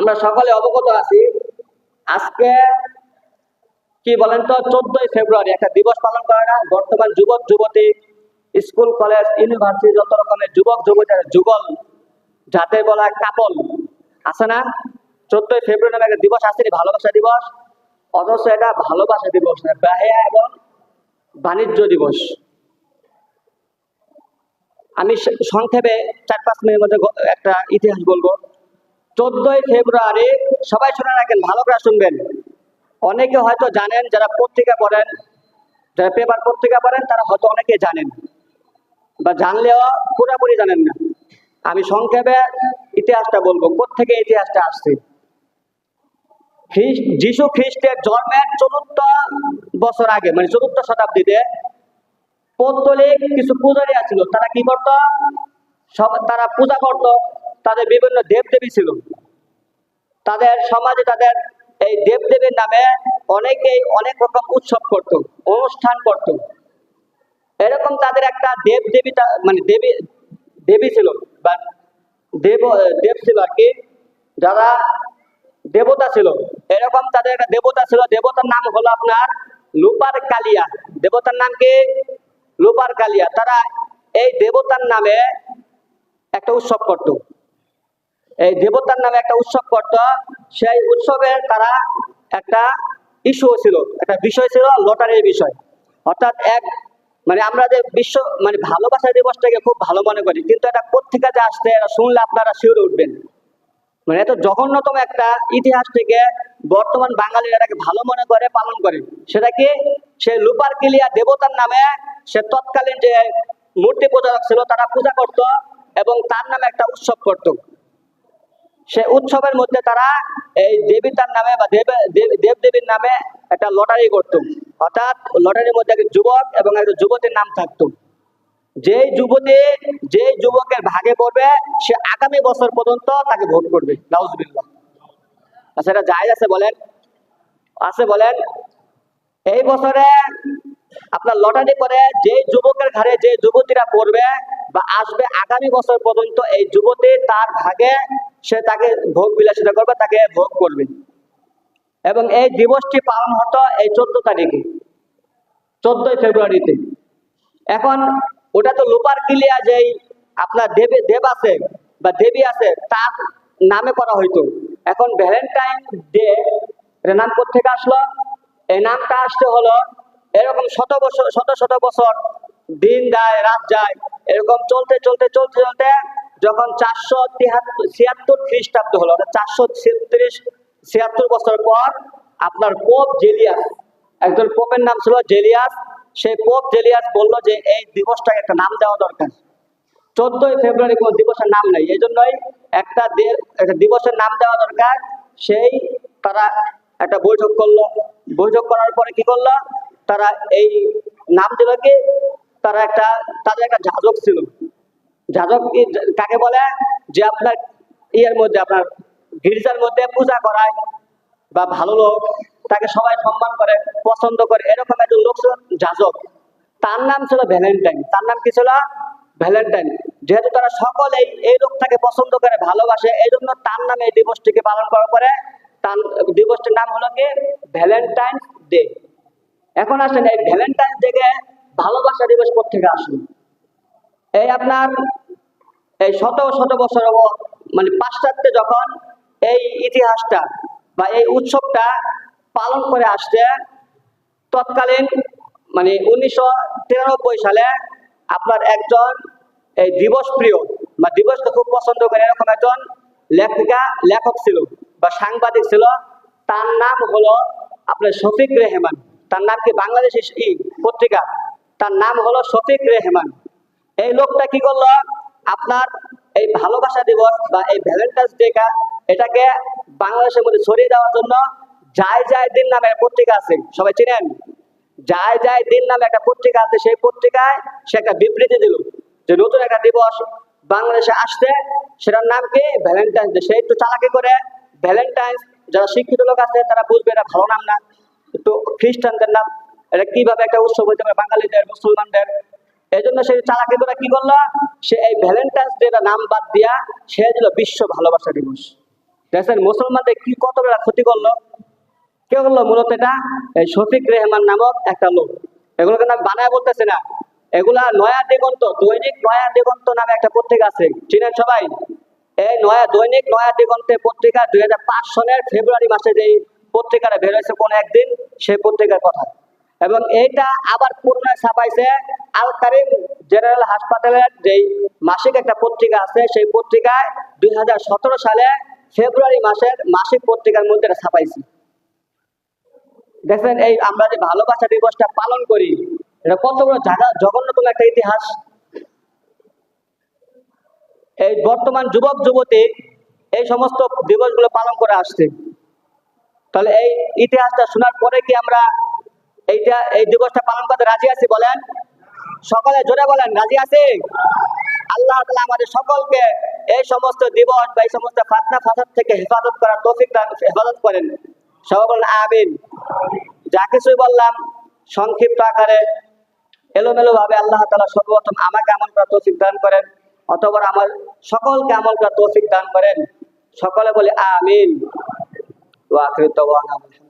আমরা সকলে অবগত আছি। আজকে কি বলেন তো? চোদ্দই ফেব্রুয়ারি একটা দিবস পালন করে না বর্তমান যুবক, যুবতী, স্কুল, কলেজ, ইউনিভার্সিটি, যত রকমের যুবক, যুবতী, যুগল যাতে বলা কাপল। আছে না? চোদ্দই ফেব্রুয়ারি নামে একটা দিবস আসছে ভালোবাসা দিবস। অথচ এটা ভালোবাসা দিবস না এবং বাণিজ্য দিবস। আমি সংক্ষেপে চার পাঁচ মিনিটের মধ্যে একটা ইতিহাস বলব। চোদ্দই ফেব্রুয়ারি সবাই শুনে রাখেন, ভালো করে শুনবেন। অনেকে হয়তো জানেন, যারা পত্রিকা পড়েন, যারা পেপার পত্রিকা পড়েন, তারা হয়তো অনেকে জানেন। বা জানলেও পুরোপুরি জানেন না। আমি সংক্ষেপে ইতিহাসটা বলব কোথেকে ইতিহাসটা আসছে? যিশু খ্রিস্টের জন্মের চতুর্থ বছর আগে মানে চতুর্থ শতাব্দীতে পৌত্তলিক কিছু পূজারীরা ছিল। তারা কি করত? সব তারা পূজা করত। তাদের বিভিন্ন দেবদেবী ছিল। তাদের সমাজে তাদের এই দেবদেবীর নামে অনেকেই অনেক রকম উৎসব করত, অনুষ্ঠান করত। এরকম তাদের একটা দেব দেবী মানে দেবী দেবী ছিল বা দেব দেব ছিল আর কি, যারা দেবতা ছিল। এরকম তাদের একটা দেবতা ছিল, দেবতার নাম হলো আপনার লুপার কালিয়া। দেবতার নাম কি? লুপার কালিয়া। তারা এই দেবতার নামে একটা উৎসব করত। এই দেবতার নামে একটা উৎসব করত। সেই উৎসবে তারা একটা ইস্যু ছিল, একটা বিষয় ছিল লটারির বিষয়। অর্থাৎ এক মানে আমরা যে বিশ্ব মানে ভালোবাসা দিবসটাকে খুব ভালো মনে করি, কিন্তু এটা কোথেকে যে আসছে এটা শুনলে আপনারা শিউরে উঠবেন। মানে এত জঘন্যতম একটা ইতিহাস থেকে বর্তমান বাঙালিরা এটাকে ভালো মনে করে, পালন করে। সেটা কি? সে লুপার কিলিয়া দেবতার নামে সে তৎকালীন যে মূর্তি পূজারক ছিল, তারা পূজা করত এবং তার নামে একটা উৎসব করত। সে উৎসবের মধ্যে তারা এই দেবীতার নামে বা দেব, দেব- দেবদেবীর নামে একটা লটারি করত। অর্থাৎ লটারির মধ্যে একজন যুবক এবং একজন যুবতীর নাম থাকতো। যেই যুবতী যে যুবকের ভাগে পড়বে, সে আগামী বছর পর্যন্ত তাকে ভোট করবে। আচ্ছা এটা জায়েজ আছে বলেন? আছে বলেন? এই বছরে আপনার লটারি করে যে যুবকের ঘরে যে যুবতীরা পড়বে বা আসবে আগামী বছর পর্যন্ত এই যুবতী তার ভাগে সে তাকে ভোগ বিলাসিতা করবে, তাকে ভোগ করবে। এবং এই দিবসটি পালন হতো এই চোদ্দ তারিখে, চোদ্দই ফেব্রুয়ারিতে। এখন ওটা তো লোপার কিলিয়া যেই আপনার দেবী, দেব আছে বা দেবী আছে, তার নামে করা হইতো। এখন ভ্যালেন্টাইন ডে, এর নাম থেকে আসলো? এই নামটা আসতে হলো এরকম শত বছর, শত শত বছর দিন যায়, রাত যায়, এরকম চলতে চলতে চলতে চলতে যখন চারশো তিয়াত্তর ছিয়াত্তর খ্রিস্টাব্দ হলো চারশো ছিয়াত্রিশ ছিয়াত্তর বছর পর আপনার পোপ জেলিয়াস, একজন পোপের নাম ছিল জেলিয়াস, সেই পোপ জেলিয়াস বলল যে এই দিবসটাকে একটা নাম দেওয়া দরকার। চোদ্দই ফেব্রুয়ারি কোনো দিবসের নাম নেই এই জন্যই একটা একটা দিবসের নাম দেওয়া দরকার। সেই তারা একটা বৈঠক করল। বৈঠক করার পরে কি করল? তারা এই নাম দিল কি? তারা একটা, তাদের একটা যাজক ছিল। যাজক কাকে বলে যে আপনার ইয়ের মধ্যে, আপনার গির্জার মধ্যে পূজা করায় বা ভালো লোক, তাকে সবাই সম্মান করে, পছন্দ করে, এরকম একজন লোক ছিল যাজক তার নাম ছিল ভ্যালেন্টাইন। তার নাম কি ছিল? ভ্যালেন্টাইন। যেহেতু তারা সকলেই এই লোকটাকে পছন্দ করে, ভালোবাসে এই জন্য তার নামে এই দিবসটিকে পালন করার পরে তার দিবসটির নাম হলো কি? Valentine Day. এখন আসেন এই ভ্যালেন্টাইন ডে ভালোবাসা দিবস থেকে আসুন এই আপনার এই শত শত বছর মানে পাশ্চাত্যে যখন এই ইতিহাসটা বা এই উৎসবটা পালন করে আসছে, তৎকালীন মানে উনিশশো তিরানব্বই সালে আপনার একজন এই দিবস প্রিয় বা দিবসকে খুব পছন্দ করে এরকম একজন লেখিকা, লেখক ছিল বা সাংবাদিক ছিল। তার নাম হলো আপনার শফিক রেহমান। তার নাম কি? বাংলাদেশ পত্রিকা। তার নাম হলো শফিক রেহমান। এই লোকটা কি করল? আপনার এই ভালোবাসা দিবস বা এই ভ্যালেন্টাইন্স ডে এটাকে বাংলাদেশের মধ্যে ছড়িয়ে দেওয়ার জন্য যায় যায় দিন নামে পত্রিকা আছে। সবাই চিনেন? যায় যায় দিন নামে একটা পত্রিকা আছে। সেই পত্রিকায় সে একটা বিবৃতি দিল যে নতুন একটা দিবস বাংলাদেশে আসছে। সেটার নাম কি? ভ্যালেন্টাইন্স ডে সে একটু চালাকি করে। ভ্যালেন্টাইন্স যারা শিক্ষিত লোক আছে, তারা বুঝবে এটা ভালো নাম না। একটু খ্রিস্টানদের নাম। এটা কীভাবে একটা উৎসব হইতে পারে? বাঙালিদের, মুসলমানদের। এই জন্য সে চালাকি করে কি করল? সে এই ভ্যালেন্টাইন্স ডে নাম বাদ দিয়া সে দিল বিশ্ব ভালোবাসা দিবস। দেশের মুসলমানদের কি কত বড় ক্ষতি করল? কে করল মূলত এটা? এই শফিক রেহমান নামক একটা লোক। এগুলোকে আমি বানায় বলতেছি না। এগুলা নয়া দিগন্ত, দৈনিক নয়া দিগন্ত নামে একটা পত্রিকা আছে। চিনেন সবাই? এই নয়া দৈনিক নয়া দিগন্তে পত্রিকা দুই হাজার পাঁচ সনের ফেব্রুয়ারি মাসে যেই পত্রিকাটা বের হয়েছে কোন একদিন, সেই পত্রিকার কথা। এবং এইটা আবার পুনরায় ছাপাইছে আল কারিম জেনারেল হাসপাতালের যেই মাসিক একটা পত্রিকা আছে, সেই পত্রিকায় দুই হাজার সতেরো সালে ফেব্রুয়ারি মাসের মাসিক পত্রিকার মধ্যে ছাপাইছে। এই আমরা যে ভালোবাসা দিবসটা পালন করি, এটা কত বড় জঘন্যতম একটা ইতিহাস। এই বর্তমান যুবক, যুবতী এই সমস্ত দিবসগুলো পালন করে আসছে। তাহলে এই ইতিহাসটা শোনার পরে কি আমরা এইটা, এই দিবসটা পালন করতে রাজি আছি বলেন? সকলে জোরে বলেন, রাজি আছি? আল্লাহ তাআলা আমাদের সকলকে এই সমস্ত দিবস বা এই সমস্ত ফাতনা ফাসাদ থেকে হেফাজত করার তৌফিক হেফাজত করেন। বলেন, আমিন। যা কিছুই বললাম, সংক্ষিপ্ত আকারে এলোমেলো ভাবে আল্লাহ তালা সর্বপ্রথম আমাকে আমল করার তৌফিক দান করেন অথবা আমার সকলকে আমল করার তৌফিক দান করেন। সকলে বলে, আমিন। ওয়া আখিরু দাওয়ানা আলহামদুলিল্লাহ